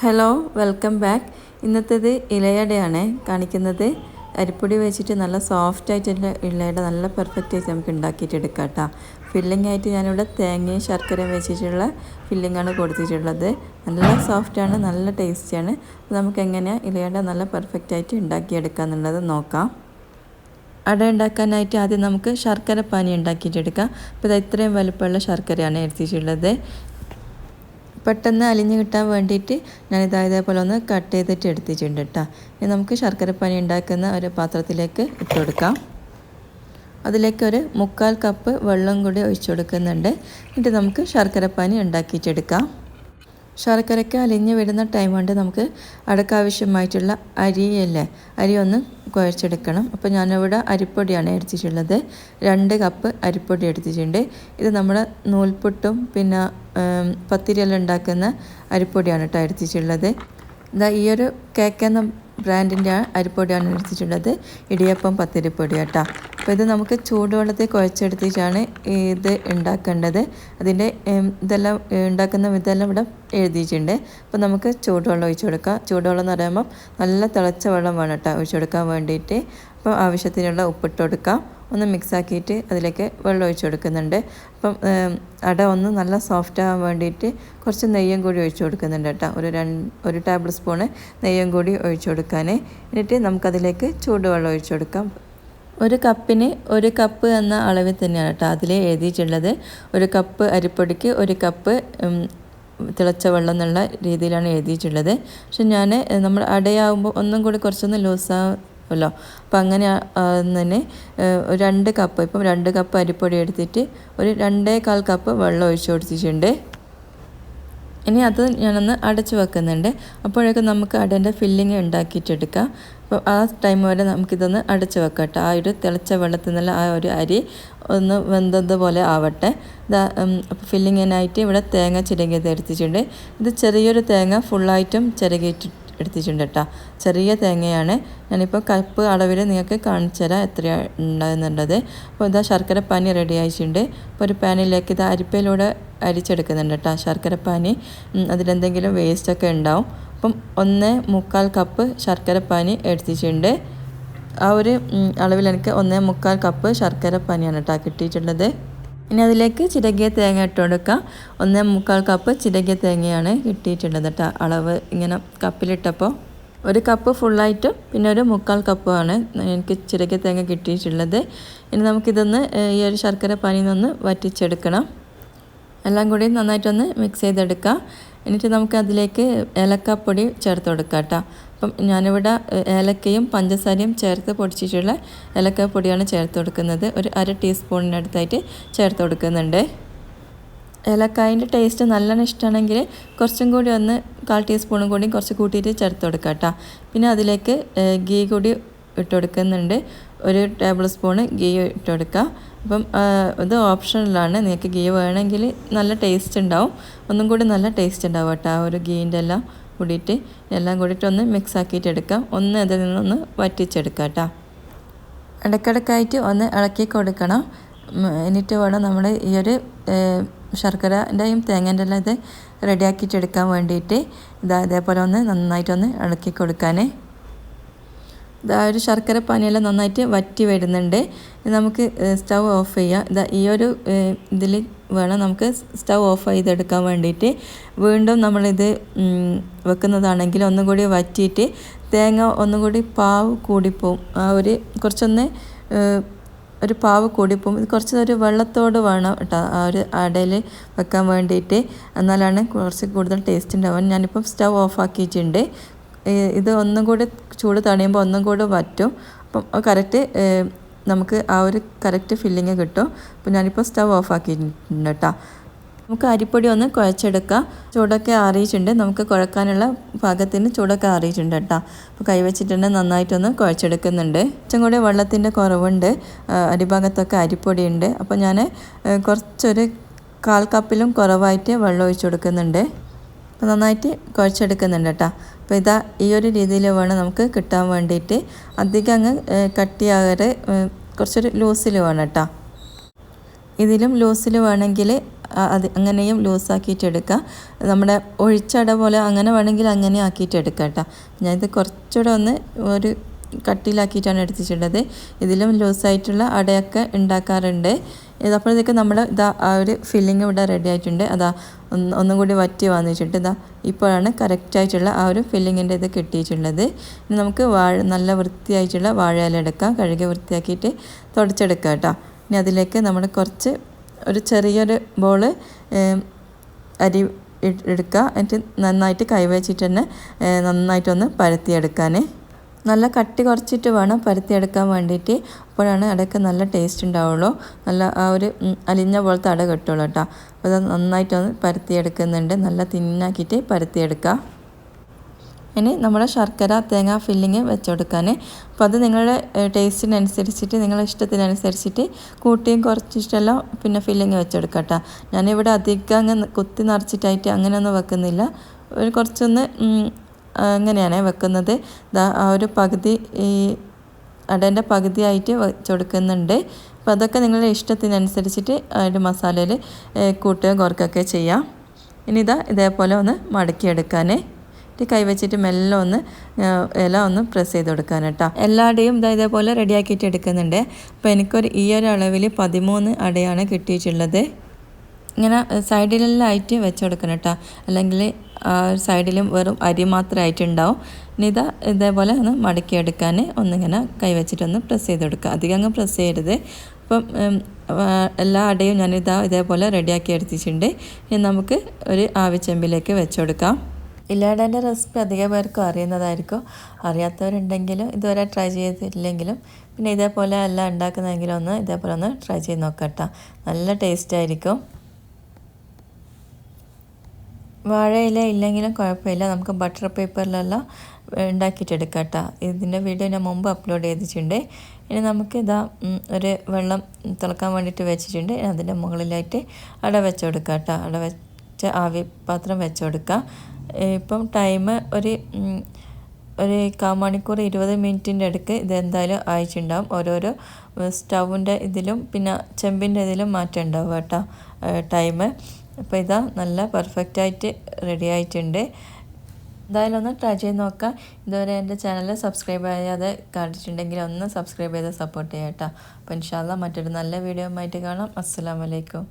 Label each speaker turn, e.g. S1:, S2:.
S1: Hello welcome back ഇന്നത്തേത് ഇലയടയാണ് കാണിക്കുന്നത്. അരിപ്പൊടി വെച്ചിട്ട് നല്ല സോഫ്റ്റ് ആയിട്ടുള്ള ഇലയുടെ നല്ല പെർഫെക്റ്റ് ആയിട്ട് നമുക്ക് ഉണ്ടാക്കിയിട്ട് എടുക്കാം കേട്ടോ ഫില്ലിംഗ് ആയിട്ട് ഞാനിവിടെ തേങ്ങയും ശർക്കരയും വെച്ചിട്ടുള്ള ഫില്ലിങ്ങാണ് കൊടുത്തിട്ടുള്ളത്. നല്ല സോഫ്റ്റാണ് നല്ല ടേസ്റ്റിയാണ് നമുക്ക് എങ്ങനെയാണ് ഇലയട നല്ല പെർഫെക്റ്റ് ആയിട്ട് ഉണ്ടാക്കിയെടുക്കുക എന്നുള്ളത് നോക്കാം. അട ഉണ്ടാക്കാനായിട്ട് ആദ്യം നമുക്ക് ശർക്കര പാനി ഉണ്ടാക്കിയിട്ടെടുക്കാം അപ്പോൾ ഇത് ഇത്രയും വലുപ്പമുള്ള ശർക്കരയാണ് എടുത്തിട്ടുള്ളത്. പെട്ടെന്ന് അലിഞ്ഞ് കിട്ടാൻ വേണ്ടിയിട്ട് ഞാൻ ഞാനിത് ഇതേപോലെ ഒന്ന് കട്ട് ചെയ്തിട്ട് എടുത്തിട്ടുണ്ട് കേട്ടോ ഇനി നമുക്ക് ശർക്കരപ്പാനി ഉണ്ടാക്കുന്ന ഒരു പാത്രത്തിലേക്ക് ഇട്ട് കൊടുക്കാം. അതിലേക്ക് ഒരു മുക്കാൽ കപ്പ് വെള്ളം കൂടി ഒഴിച്ചു കൊടുക്കുന്നുണ്ട്. എന്നിട്ട് നമുക്ക് ശർക്കരപ്പാനി ഉണ്ടാക്കിയിട്ടെടുക്കാം. ശർക്കരയ്ക്ക് അലിഞ്ഞ് വിടുന്ന ടൈം കൊണ്ട് നമുക്ക് അടക്കാവശ്യമായിട്ടുള്ള അരിയല്ലേ? അരി ഒന്ന് കുഴച്ചെടുക്കണം. അപ്പോൾ ഞാനിവിടെ അരിപ്പൊടിയാണ് എടുത്തിട്ടുള്ളത്. രണ്ട് കപ്പ് അരിപ്പൊടി എടുത്തിട്ടുണ്ട്. ഇത് നമ്മുടെ നൂൽപുട്ടും പിന്നെ പത്തിരിയെല്ലാം ഉണ്ടാക്കുന്ന അരിപ്പൊടിയാണ് കേട്ടോ എടുത്തിട്ടുള്ളത്. ഇതാ ഈയൊരു ഒരു കേക്ക് എന്ന ബ്രാൻഡിന്റെ അരിപ്പൊടിയാണ് എടുത്തിട്ടുള്ളത്. ഇടിയപ്പം പത്തിരിപ്പൊടി കേട്ടോ. അപ്പോൾ ഇത് നമുക്ക് ചൂടുവെള്ളത്തിൽ കുഴച്ചെടുത്തിട്ടാണ് ഇത് ഉണ്ടാക്കേണ്ടത്. അതിന്റെ ഇതെല്ലാം ഉണ്ടാക്കുന്ന ഇതെല്ലാം ഇവിടെ എഴുതിയിട്ടുണ്ട്. അപ്പോൾ നമുക്ക് ചൂടുവെള്ളം ഒഴിച്ചു കൊടുക്കാം. ചൂടുവെള്ളം എന്ന് പറയുമ്പോൾ നല്ല തിളച്ച വെള്ളം വേണം കേട്ടോ ഒഴിച്ചു കൊടുക്കാൻ വേണ്ടിയിട്ട്. അപ്പോൾ ആവശ്യത്തിനുള്ള ഉപ്പിട്ട് കൊടുക്കാം. ഒന്ന് മിക്സ് ആക്കിയിട്ട് അതിലേക്ക് വെള്ളം ഒഴിച്ചു കൊടുക്കുന്നുണ്ട്. അപ്പം അട ഒന്ന് നല്ല സോഫ്റ്റ് ആവാൻ വേണ്ടിയിട്ട് കുറച്ച് നെയ്യും കൂടി ഒഴിച്ചു കൊടുക്കുന്നുണ്ട് കേട്ടോ. ഒരു രണ്ട് ഒരു ടേബിൾ സ്പൂണ് നെയ്യും കൂടി ഒഴിച്ചു കൊടുക്കാൻ എന്നിട്ട് നമുക്കതിലേക്ക് ചൂടുവെള്ളം ഒഴിച്ചു കൊടുക്കാം. ഒരു കപ്പിന് ഒരു കപ്പ് എന്ന അളവിൽ തന്നെയാണ് കേട്ടോ അതിൽ എഴുതിയിട്ടുള്ളത്. ഒരു കപ്പ് അരിപ്പൊടിക്ക് ഒരു കപ്പ് തിളച്ച വെള്ളം എന്നുള്ള രീതിയിലാണ് എഴുതിയിട്ടുള്ളത്. പക്ഷെ ഞാൻ നമ്മൾ അടയാകുമ്പോൾ ഒന്നും കൂടി കുറച്ചൊന്ന് ലൂസാകും ല്ലോ അപ്പം അങ്ങനെ തന്നെ രണ്ട് കപ്പ് ഇപ്പം രണ്ട് കപ്പ് അരിപ്പൊടി എടുത്തിട്ട് ഒരു രണ്ടേ കാൽ കപ്പ് വെള്ളം ഒഴിച്ചു കൊടുത്തിട്ടുണ്ട്. ഇനി അത് ഞാനൊന്ന് അടച്ചു വെക്കുന്നുണ്ട്. അപ്പോഴേക്കും നമുക്ക് അടേന്റെ ഫില്ലിങ് ഉണ്ടാക്കിയിട്ടെടുക്കാം അപ്പോൾ ആ ടൈം വരെ നമുക്കിതൊന്ന് അടച്ചു വെക്കട്ടെ ആ ഒരു തിളച്ച വെള്ളത്തിൽ നിന്നുള്ള ആ ഒരു അരി ഒന്ന് വെന്തതുപോലെ ആവട്ടെ. ഇതാ അപ്പോൾ ഫില്ലിങ്ങിനായിട്ട് ഇവിടെ തേങ്ങ ചിരകിയത് എടുത്തിട്ടുണ്ട്. ഇത് ചെറിയൊരു തേങ്ങ ഫുള്ളായിട്ടും ചിരകിയിട്ട് എടുത്തിട്ടുണ്ട് കേട്ടോ. ചെറിയ തേങ്ങയാണ്. ഞാനിപ്പോൾ കപ്പ് അളവിൽ നിങ്ങൾക്ക് കാണിച്ചു തരാം എത്രയാണ് ഉണ്ടാകുന്നുണ്ടത് അപ്പോൾ ഇതാ ശർക്കര പാനി റെഡി ആയിട്ടുണ്ട്. അപ്പോൾ ഒരു പാനിലേക്ക് ഇത് അരിപ്പയിലൂടെ അരിച്ചെടുക്കുന്നുണ്ട് കേട്ടോ ശർക്കര പാനി. അതിലെന്തെങ്കിലും വേസ്റ്റൊക്കെ ഉണ്ടാവും. അപ്പം ഒന്ന് മുക്കാൽ കപ്പ് ശർക്കര പാനി എടുത്തിട്ടുണ്ട്. ആ ഒരു അളവിൽ എനിക്ക് ഒന്നേ മുക്കാൽ കപ്പ് ശർക്കര പനിയാണ് കേട്ടോ കിട്ടിയിട്ടുള്ളത്. ഇനി അതിലേക്ക് ചിരകിയ തേങ്ങ ഇട്ട് കൊടുക്കാം ഒന്നേ മുക്കാൽ കപ്പ് ചിരകിയ തേങ്ങയാണ് കിട്ടിയിട്ടുള്ളത് കേട്ടോ. അളവ് ഇങ്ങനെ കപ്പിലിട്ടപ്പോൾ ഒരു കപ്പ് ഫുള്ളായിട്ടും പിന്നെ ഒരു മുക്കാൽ കപ്പുമാണ് എനിക്ക് ചിരകിയ തേങ്ങ കിട്ടിയിട്ടുള്ളത്. ഇനി നമുക്കിതൊന്ന് ഈ ഒരു ശർക്കര പനിയിൽ നിന്ന് വറ്റിച്ചെടുക്കണം. എല്ലാം കൂടി നന്നായിട്ടൊന്ന് മിക്സ് ചെയ്തെടുക്കാം എന്നിട്ട് നമുക്ക് അതിലേക്ക് ഏലക്കാപ്പൊടി ചേർത്ത് കൊടുക്കാം കേട്ടോ. അപ്പം ഞാനിവിടെ ഏലക്കയും പഞ്ചസാരയും ചേർത്ത് പൊടിച്ചിട്ടുള്ള ഏലക്കാപ്പൊടിയാണ് ചേർത്ത് കൊടുക്കുന്നത്. ഒരു അര ടീസ്പൂണിനടുത്തായിട്ട് ചേർത്ത് കൊടുക്കുന്നുണ്ട്. ഏലക്കായന്റെ ടേസ്റ്റ് നല്ലോണം ഇഷ്ടമാണെങ്കിൽ കുറച്ചും കൂടി ഒന്ന് കാൽ ടീസ്പൂണും കൂടി കുറച്ച് കൂട്ടിയിട്ട് ചേർത്ത് കൊടുക്കാം കേട്ടോ. പിന്നെ അതിലേക്ക് ഗീ കൂടി ഇട്ട് കൊടുക്കുന്നുണ്ട്. ഒരു ടേബിൾ സ്പൂണ് ഗീ ഇട്ട് കൊടുക്കുക. അപ്പം ഇത് ഓപ്ഷനിലാണ്. നിങ്ങൾക്ക് ഗീ വേണമെങ്കിൽ നല്ല ടേസ്റ്റ് ഉണ്ടാവും. ഒന്നും കൂടി നല്ല ടേസ്റ്റ് ഉണ്ടാവും കേട്ടോ ആ ഒരു ഗീന്റെ എല്ലാം. കൂടിയിട്ട് എല്ലാം കൂടിയിട്ട് ഒന്ന് മിക്സ് ആക്കിയിട്ട് എടുക്കാം. ഒന്ന് അതിൽ നിന്നൊന്ന് വറ്റിച്ചെടുക്കാം കേട്ടോ ഇടയ്ക്കിടയ്ക്കായിട്ട് ഒന്ന് ഇളക്കി കൊടുക്കണം. എന്നിട്ട് വേണം നമ്മൾ ഈ ഒരു ശർക്കരന്റെയും തേങ്ങേന്റെ എല്ലാം ഇത് റെഡിയാക്കിയിട്ട് എടുക്കാൻ വേണ്ടിയിട്ട്. ഇതാ അതേപോലെ ഒന്ന് നന്നായിട്ടൊന്ന് ഇളക്കി കൊടുക്കാൻ ഇതാ ഒരു ശർക്കര പാനിയെല്ലാം നന്നായിട്ട് വറ്റി വരുന്നുണ്ട്. നമുക്ക് സ്റ്റൗ ഓഫ് ചെയ്യാം. ഇതാ ഈ ഒരു ഇതിൽ വേണം നമുക്ക് സ്റ്റൗ ഓഫ് ചെയ്തെടുക്കാൻ വേണ്ടിയിട്ട്. വീണ്ടും നമ്മളിത് വെക്കുന്നതാണെങ്കിൽ ഒന്നും കൂടി വറ്റിയിട്ട് തേങ്ങ ഒന്നും കൂടി പാവ് കൂടിപ്പോവും. ആ ഒരു കുറച്ചൊന്ന് ഒരു പാവ് കൂടിപ്പോവും. ഇത് കുറച്ച് ഒരു വെള്ളത്തോട് വേണം കേട്ടോ ആ ഒരു അടയിൽ വെക്കാൻ വേണ്ടിയിട്ട്. എന്നാലാണ് കുറച്ച് കൂടുതൽ ടേസ്റ്റ് ഉണ്ടാവാൻ ഞാനിപ്പം സ്റ്റവ് ഓഫ് ആക്കിയിട്ടുണ്ട്. ഇത് ഒന്നും കൂടി ചൂട് തണിയുമ്പോൾ ഒന്നും കൂടി വറ്റും. അപ്പം കറക്റ്റ് നമുക്ക് ആ ഒരു കറക്റ്റ് ഫില്ലിങ് കിട്ടും. അപ്പം ഞാനിപ്പോൾ സ്റ്റവ് ഓഫ് ആക്കിയിട്ടുണ്ട് കേട്ടോ നമുക്ക് അരിപ്പൊടി ഒന്ന് കുഴച്ചെടുക്കാം. ചൂടൊക്കെ ആറിയിട്ടുണ്ട്. നമുക്ക് കുഴക്കാനുള്ള പാകത്തിന് ചൂടൊക്കെ ആറിയിട്ടുണ്ട് കേട്ടോ അപ്പോൾ കൈവച്ചിട്ടുണ്ട് നന്നായിട്ടൊന്ന് കുഴച്ചെടുക്കുന്നുണ്ട്. കുറച്ചും കൂടി വെള്ളത്തിന്റെ കുറവുണ്ട്. അടിഭാഗത്തൊക്കെ അരിപ്പൊടി ഉണ്ട് അപ്പോൾ ഞാൻ കുറച്ചൊരു കാൽ കപ്പിലും കുറവായിട്ട് വെള്ളം ഒഴിച്ചു കൊടുക്കുന്നുണ്ട്. അപ്പോൾ നന്നായിട്ട് കുഴച്ചെടുക്കുന്നുണ്ട് കേട്ടോ അപ്പോൾ ഇതാ ഈ ഒരു രീതിയിൽ വേണം നമുക്ക് കിട്ടാൻ വേണ്ടിയിട്ട്. അധികം അങ്ങ് കട്ടിയാകാറ് കുറച്ചൊരു ലൂസിൽ വേണം കേട്ടോ. ഇതിലും ലൂസിൽ വേണമെങ്കിൽ അത് അങ്ങനെയും ലൂസാക്കിയിട്ട് എടുക്കാം. നമ്മുടെ ഒഴിച്ചട പോലെ അങ്ങനെ വേണമെങ്കിൽ അങ്ങനെ ആക്കിയിട്ട് എടുക്കാം കേട്ടോ. ഞാനിത് കുറച്ചുകൂടെ ഒന്ന് ഒരു കട്ടിയിലാക്കിയിട്ടാണ് എടുത്തിട്ടുള്ളത്. ഇതിലും ലൂസായിട്ടുള്ള അടയൊക്കെ ഉണ്ടാക്കാറുണ്ട്. ഇതപ്പോഴത്തേക്ക് നമ്മൾ ഇതാ ആ ഒരു ഫില്ലിങ് ഇവിടെ റെഡി ആയിട്ടുണ്ട്. അതാ ഒന്ന് കൂടി വറ്റി വന്നിട്ടുണ്ട്. ഇതാ ഇപ്പോഴാണ് കറക്റ്റായിട്ടുള്ള ആ ഒരു ഫില്ലിങ്ങിന്റെ ഇത് കിട്ടിയിട്ടുള്ളത്. ഇനി നമുക്ക് വാഴ നല്ല വൃത്തിയായിട്ടുള്ള വാഴയില എടുക്കാം. കഴുകി വൃത്തിയാക്കിയിട്ട് തുടച്ചെടുക്കാം കേട്ടോ. ഇനി അതിലേക്ക് നമ്മൾ കുറച്ച് ഒരു ചെറിയൊരു ബോൾ അരി എടുക്കുക എന്നിട്ട് നന്നായിട്ട് കൈവച്ചിട്ട് തന്നെ നന്നായിട്ടൊന്ന് പരത്തിയെടുക്കാൻ നല്ല കട്ടി കുറച്ചിട്ട് വേണം പരത്തിയെടുക്കാൻ വേണ്ടിയിട്ട്. അപ്പോഴാണ് അടയ്ക്ക് നല്ല ടേസ്റ്റ് ഉണ്ടാവുള്ളൂ. നല്ല ആ ഒരു അലിഞ്ഞ പോലത്തെ അട കിട്ടുള്ളൂ കേട്ടോ. അപ്പോൾ അത് നന്നായിട്ടൊന്ന് പരത്തിയെടുക്കുന്നുണ്ട്. നല്ല തിന്നാക്കിയിട്ട് പരത്തിയെടുക്കുക. ഇനി നമ്മുടെ ശർക്കര തേങ്ങ ഫില്ലിങ് വെച്ചുകൊടുക്കാൻ അപ്പോൾ അത് നിങ്ങളുടെ ടേസ്റ്റിനനുസരിച്ചിട്ട് നിങ്ങളുടെ ഇഷ്ടത്തിനനുസരിച്ചിട്ട് കൂട്ടിയും കുറച്ചിട്ടെല്ലാം പിന്നെ ഫില്ലിങ് വെച്ചെടുക്കാം ഞാനിവിടെ അധികം അങ്ങ് കുത്തി നിറച്ചിട്ടായിട്ട് അങ്ങനെയൊന്നും വെക്കുന്നില്ല. ഒരു കുറച്ചൊന്ന് അങ്ങനെയാണ് വെക്കുന്നത്. ഒരു പകുതി ഈ അടേന്റെ പകുതിയായിട്ട് വെച്ചുകൊടുക്കുന്നുണ്ട് അപ്പോൾ അതൊക്കെ നിങ്ങളുടെ ഇഷ്ടത്തിനനുസരിച്ചിട്ട് അതിന്റെ മസാലയിൽ കൂട്ടുകയും കുറക്കുകയൊക്കെ ചെയ്യാം. ഇനി ഇതാ ഇതേപോലെ ഒന്ന് മടക്കിയെടുക്കാൻ കൈ വെച്ചിട്ട് മെല്ലെ ഒന്ന് ഇല ഒന്ന് പ്രസ് ചെയ്ത് കൊടുക്കാൻ കേട്ടോ. എല്ലാടെയും ഇതാ ഇതേപോലെ റെഡിയാക്കിയിട്ട് എടുക്കുന്നുണ്ട്. അപ്പോൾ എനിക്കൊരു ഈ ഒരു അളവിൽ പതിമൂന്ന് അടയാണ് കിട്ടിയിട്ടുള്ളത്. ഇങ്ങനെ സൈഡിലെല്ലാം ആയിട്ട് വെച്ച് കൊടുക്കണം കേട്ടോ അല്ലെങ്കിൽ സൈഡിലും വെറും അരി മാത്രമായിട്ടുണ്ടാവും ഇനി ഇതാ ഇതേപോലെ ഒന്ന് മടക്കിയെടുക്കാൻ ഒന്നിങ്ങനെ കൈവച്ചിട്ടൊന്ന് പ്രസ് ചെയ്ത് കൊടുക്കുക അധികം അങ്ങ് പ്രസ് ചെയ്യരുത്. അപ്പം എല്ലാ അടയും ഞാനിതാ ഇതേപോലെ റെഡിയാക്കി എടുത്തിട്ടുണ്ട്. ഇനി നമുക്ക് ഒരു ആവിച്ചെമ്പിലേക്ക് വെച്ച് കൊടുക്കാം ഇല്ലാടേന്റെ റെസിപ്പി അധിക പേർക്കും അറിയുന്നതായിരിക്കും. അറിയാത്തവരുണ്ടെങ്കിലും ഇതുവരെ ട്രൈ ചെയ്തിട്ടില്ലെങ്കിലും പിന്നെ ഇതേപോലെ എല്ലാം ഉണ്ടാക്കുന്നതെങ്കിലും ഒന്ന് ഇതേപോലെ ഒന്ന് ട്രൈ ചെയ്ത് നോക്കട്ടോ നല്ല ടേസ്റ്റ് ആയിരിക്കും. വാഴയില ഇല്ലെങ്കിലും കുഴപ്പമില്ല. നമുക്ക് ബട്ടർ പേപ്പറിലെല്ലാം ഉണ്ടാക്കിയിട്ടെടുക്കാം കേട്ടോ ഇതിന്റെ വീഡിയോ ഞാൻ മുമ്പ് അപ്ലോഡ് ചെയ്തിട്ടുണ്ട്. ഇനി നമുക്ക് ഇതാ ഒരു വെള്ളം തിളക്കാൻ വേണ്ടിയിട്ട് വെച്ചിട്ടുണ്ട്. അതിന്റെ മുകളിലായിട്ട് അട വെച്ച് കൊടുക്കുക കേട്ടോ അട വെച്ച് ആവി പാത്രം വെച്ച് കൊടുക്കുക ഇപ്പം ടൈം ഒരു ഒരു കാമണിക്കൂർ ഇരുപത് മിനിറ്റിന്റെ അടുക്ക് ഇത് എന്തായാലും ആയിട്ടുണ്ടാവും ഓരോരോ സ്റ്റൗവിന്റെ ഇതിലും പിന്നെ ചെമ്പിന്റെ ഇതിലും മാറ്റം ഉണ്ടാവും കേട്ടോ ടൈം അപ്പോൾ ഇതാ നല്ല പെർഫെക്റ്റ് ആയിട്ട് റെഡി ആയിട്ടുണ്ട്. എന്തായാലും ഒന്ന് ട്രൈ ചെയ്ത് നോക്കാം. ഇതുവരെ എന്റെ ചാനൽ സബ്സ്ക്രൈബ് ചെയ്യാതെ കണ്ടിട്ടുണ്ടെങ്കിൽ ഒന്ന് സബ്സ്ക്രൈബ് ചെയ്ത് സപ്പോർട്ട് ചെയ്യാം കേട്ടോ. അപ്പോൾ ഇൻഷാല്ല മറ്റൊരു നല്ല വീഡിയോ ആയിട്ട് കാണാം. അസ്സാം വലൈക്കും